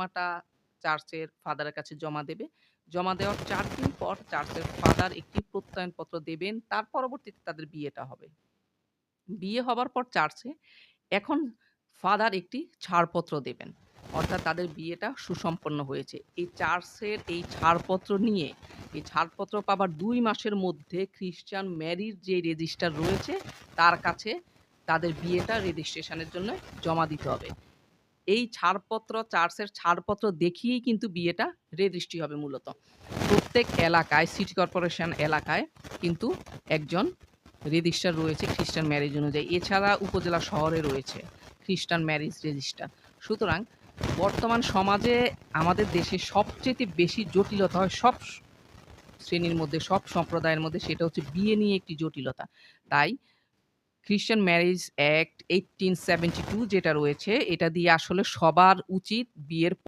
জমাটা চার্চের ফাদারের কাছে জমা দেবে। জমা দেওয়ার চার দিন পর চার্চের ফাদার একটি প্রত্যয়নপত্র দেবেন। তার পরবর্তীতে তাদের বিয়েটা হবে। বিয়ে হবার পর চার্চে এখন ফাদার একটি ছাড়পত্র দেবেন। অর্থাৎ তাদের বিয়েটা সুসম্পন্ন হয়েছে। এই চার্চের এই ছাড়পত্র নিয়ে, এই ছাড়পত্র পাবার দুই মাসের মধ্যে খ্রিস্টান ম্যারির যে রেজিস্টার রয়েছে, তার কাছে তাদের বিয়েটা রেজিস্ট্রেশনের জন্য জমা দিতে হবে। এই ছাড়পত্র চার্চের ছাড়পত্র দেখিয়েই কিন্তু বিয়েটা রেজিস্ট্রি হবে মূলত। প্রত্যেক এলাকায় সিটি কর্পোরেশন এলাকায় কিন্তু একজন রেজিস্ট্রার রয়েছে খ্রিস্টান ম্যারেজ অনুযায়ী। এছাড়া উপজেলা শহরে রয়েছে খ্রিস্টান ম্যারেজ রেজিস্ট্রার। সুতরাং বর্তমান সমাজে আমাদের দেশে সবচেয়ে বেশি জটিলতা হয় সব শ্রেণির মধ্যে, সব সম্প্রদায়ের মধ্যে সেটা হচ্ছে বিয়ে নিয়ে একটি জটিলতা। তাই খ্রিস্টান ম্যারেজ অ্যাক্ট 1872 যেটা রয়েছে এটা দিয়ে আসলে সবার উচিত বিয়ের